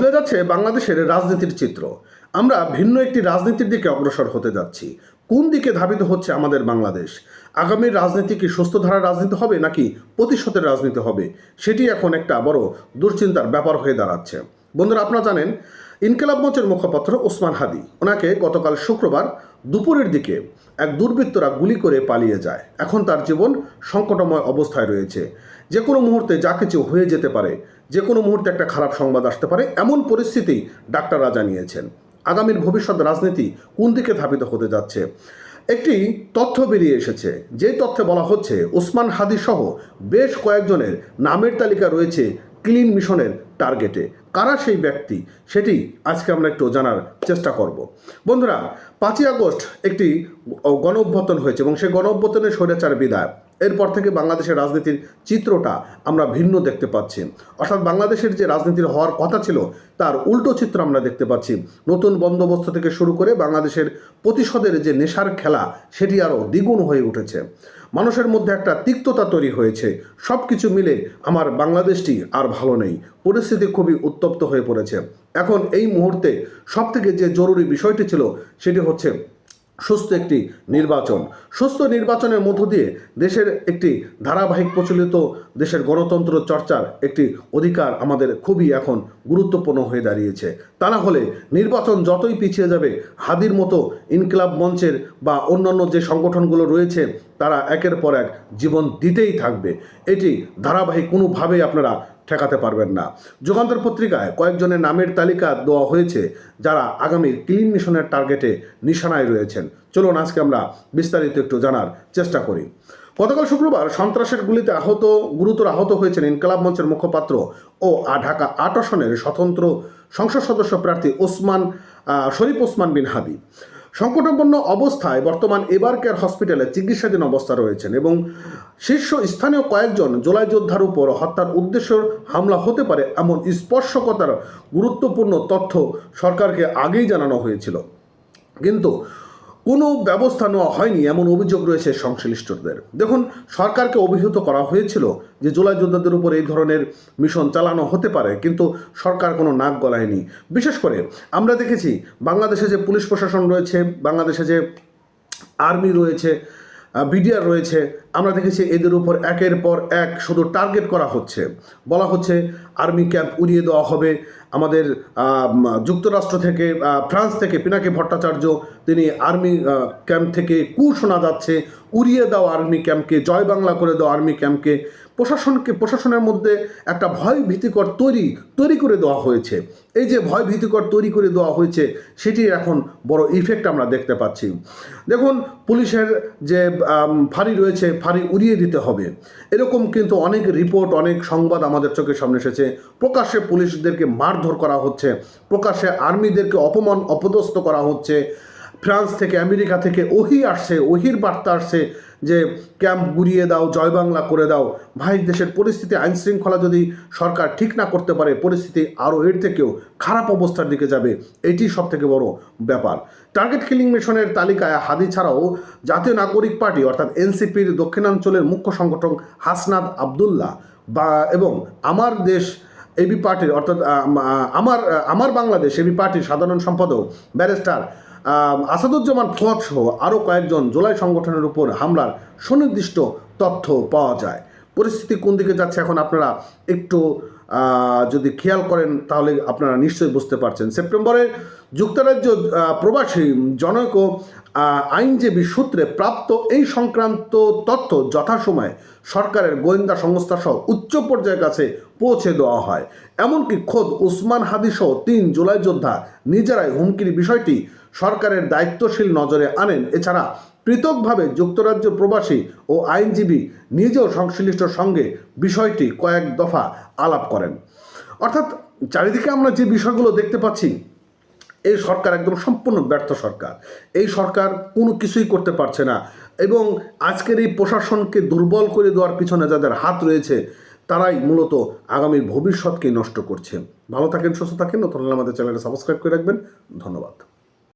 বদলে যাচ্ছে বাংলাদেশের রাজনীতির চিত্র। আমরা ভিন্ন একটি রাজনীতির দিকে অগ্রসর হতে যাচ্ছি। কোন দিকে ধাবিত হচ্ছে আমাদের বাংলাদেশ? আগামীর রাজনীতি কি সুস্থ ধারার রাজনীতি হবে নাকি প্রতিশোধের রাজনীতি হবে? সেটি এখন একটা বড় দুশ্চিন্তার ব্যাপার হয়ে দাঁড়াচ্ছে। বন্ধুরা, আপনারা জানেন ইনকেলাব মঞ্চের মুখপাত্র ওসমান হাদি। ওনাকে গতকাল শুক্রবার দুপুরের দিকে এক দুর্বৃত্তরা গুলি করে পালিয়ে যায়। এখন তার জীবন সংকটময় অবস্থায় রয়েছে। যে কোনো মুহূর্তে যা কিছু হয়ে যেতে পারে, যে কোনো মুহূর্তে একটা খারাপ সংবাদ আসতে পারে, এমন পরিস্থিতি ডাক্তাররা জানিয়েছেন। আগামীর ভবিষ্যৎ রাজনীতি কোন দিকে ধাবিত হতে যাচ্ছে? একটি তথ্য বেরিয়ে এসেছে। যে তথ্যে বলা হচ্ছে, ওসমান হাদি সহ বেশ কয়েকজনের নামের তালিকা রয়েছে ক্লিন মিশনের টার্গেটে কারা সেই ব্যক্তি? সেটি আজকে আমরা একটু জানার চেষ্টা করব। বন্ধুরা, পাঁচই আগস্ট একটি গণ অভ্যর্থন হয়েছে এবং সেই গণ অভ্যর্থনের স্বৈরাচার বিদায় এরপর থেকে বাংলাদেশের রাজনীতির চিত্রটা আমরা ভিন্ন দেখতে পাচ্ছি। অর্থাৎ বাংলাদেশের যে রাজনীতির হওয়ার কথা ছিল, তার উল্টো চিত্র আমরা দেখতে পাচ্ছি। নতুন বন্দোবস্ত থেকে শুরু করে বাংলাদেশের প্রতিশোধের যে নেশার খেলা, সেটি আরও দ্বিগুণ হয়ে উঠেছে। মানুষের মধ্যে একটা তিক্ততা তৈরি হয়েছে। সব কিছু মিলে আমার বাংলাদেশটি আর ভালো নেই। পরিস্থিতি খুবই উত্তপ্ত হয়ে পড়েছে। এখন এই মুহূর্তে সবথেকে যে জরুরি বিষয়টি ছিল, সেটি হচ্ছে সুস্থ একটি নির্বাচন। সুস্থ নির্বাচনের মধ্য দিয়ে দেশের একটি ধারাবাহিক প্রচলিত দেশের গণতন্ত্র চর্চার একটি অধিকার আমাদের খুবই এখন গুরুত্বপূর্ণ হয়ে দাঁড়িয়েছে। তা না হলে নির্বাচন যতই পিছিয়ে যাবে, হাদির মতো ইনকলাব মঞ্চের বা অন্যান্য যে সংগঠনগুলো রয়েছে, তারা একের পর এক জীবন দিতেই থাকবে। এটি ধারাবাহিক কোনোভাবেই আপনারা ঠেকাতে পারবেন না। যুগান্তর পত্রিকায় কয়েকজনের নামের তালিকা দেওয়া হয়েছে, যারা আগামী ক্লিন মিশনের টার্গেটে নিশানায় রয়েছেন। চলুন আজকে আমরা বিস্তারিত একটু জানার চেষ্টা করি। গতকাল শুক্রবার সন্ত্রাসের গুলিতে আহত, গুরুতর আহত হয়েছেন ইনকালাব মঞ্চের মুখপাত্র ও ঢাকা আট আসনের স্বতন্ত্র সংসদ সদস্য প্রার্থী ওসমান শরীফ ওসমান বিন হাদি। সংকটাপন্ন অবস্থায় বর্তমান এবার কেয়ার হসপিটালে চিকিৎসাধীন অবস্থা রয়েছেন এবং শীর্ষ স্থানীয় কয়েকজন জোলাই যোদ্ধার উপর হত্যার উদ্দেশ্য হামলা হতে পারে এমন স্পর্শকতার গুরুত্বপূর্ণ তথ্য সরকারকে আগেই জানানো হয়েছিল। কিন্তু কোনো ব্যবস্থা নেওয়া হয়নি এমন অভিযোগ রয়েছে সংশ্লিষ্টদের। দেখুন, সরকারকে অভিহিত করা হয়েছিল যে জুলাই যোদ্ধাদের উপর এই ধরনের মিশন চালানো হতে পারে, কিন্তু সরকার কোনো নাক গলায়নি। বিশেষ করে আমরা দেখেছি, বাংলাদেশে যে পুলিশ প্রশাসন রয়েছে, বাংলাদেশে যে আর্মি রয়েছে বিডিআর রয়েছে। আমরা দেখেছি এদের উপর একের পর এক শুধু টার্গেট করা হচ্ছে। বলা হচ্ছে আর্মি ক্যাম্প উড়িয়ে দেওয়া হবে। আমাদের যুক্তরাষ্ট্র থেকে ফ্রান্স থেকে পিনাকি ভট্টাচার্য, তিনি আর্মি ক্যাম্প থেকে কু শোনা যাচ্ছে, উড়িয়ে দেওয়া আর্মি ক্যাম্পকে জয় বাংলা করে দেওয়া আর্মি ক্যাম্পকে প্রশাসনকে, প্রশাসনের মধ্যে একটা ভয় ভীতিকর তৈরি তৈরি করে দেওয়া হয়েছে। এই যে ভয় ভীতিকর তৈরি করে দেওয়া হয়েছে, সেটির এখন বড় ইফেক্ট আমরা দেখতে পাচ্ছি। দেখুন, পুলিশের যে ফাঁড়ি রয়েছে, ফাঁড়ি উড়িয়ে দিতে হবে। এরকম কিন্তু অনেক রিপোর্ট অনেক সংবাদ আমাদের চোখের সামনে এসেছে। প্রকাশ্যে পুলিশদেরকে মারধর করা হচ্ছে, প্রকাশ্যে আর্মিদেরকে অপমান, অপদস্থ করা হচ্ছে। ফ্রান্স থেকে আমেরিকা থেকে ওহি আসছে, ওহির বার্তা আসছে। যে ক্যাম্প গুড়িয়ে দাও, জয় বাংলা করে দাও। ভাই, দেশের পরিস্থিতি, আইন শৃঙ্খলা যদি সরকার ঠিক না করতে পারে, পরিস্থিতি আরও এর থেকেও খারাপ অবস্থার দিকে যাবে। এটি সব থেকে বড় ব্যাপার। টার্গেট কিলিং মিশনের তালিকায় হাদি ছাড়াও জাতীয় নাগরিক পার্টি, অর্থাৎ এনসিপির দক্ষিণাঞ্চলের মুখ্য সংগঠক হাসনাদ আবদুল্লাহ বা, এবং আমার দেশ এবি পার্টির, অর্থাৎ আমার আমার বাংলাদেশ এবি পার্টির সাধারণ সম্পাদক, ব্যারিস্টার আসাদুজ্জামান ফুয়াদ সহ আরও কয়েকজন জুলাই সংগঠনের উপর হামলার সুনির্দিষ্ট তথ্য পাওয়া যায়। পরিস্থিতি কোন দিকে যাচ্ছে এখন আপনারা একটু যদি খেয়াল করেন তাহলে আপনারা নিশ্চয়ই বুঝতে পারছেন। সেপ্টেম্বরে যুক্তরাজ্য প্রবাসী জনৈক আইনজীবী সূত্রে প্রাপ্ত এই সংক্রান্ত তথ্য যথাসময়ে সরকারের গোয়েন্দা সংস্থা সহ উচ্চ পর্যায়ের কাছে পৌঁছে দেওয়া হয়। এমনকি খোদ উসমান হাদিসহ তিন জুলাই যোদ্ধা নিজেরাই হুমকির বিষয়টি সরকারের দায়িত্বশীল নজরে আনেন। এছাড়া পৃথকভাবে যুক্তরাজ্য প্রবাসী ও আইনজীবী নিজেও সংশ্লিষ্ট সঙ্গে বিষয়টি কয়েক দফা আলাপ করেন। অর্থাৎ চারিদিকে আমরা যে বিষয়গুলো দেখতে পাচ্ছি, এই সরকার একদম সম্পূর্ণ ব্যর্থ সরকার। এই সরকার কোনো কিছুই করতে পারছে না এবং আজকের এই প্রশাসনকে দুর্বল করে দেওয়ার পিছনে যাদের হাত রয়েছে, তারাই মূলত আগামীর ভবিষ্যৎকে নষ্ট করছে। ভালো থাকেন, সুস্থ থাকেন। নতুন আমাদের চ্যানেলটা সাবস্ক্রাইব করে রাখবেন। ধন্যবাদ।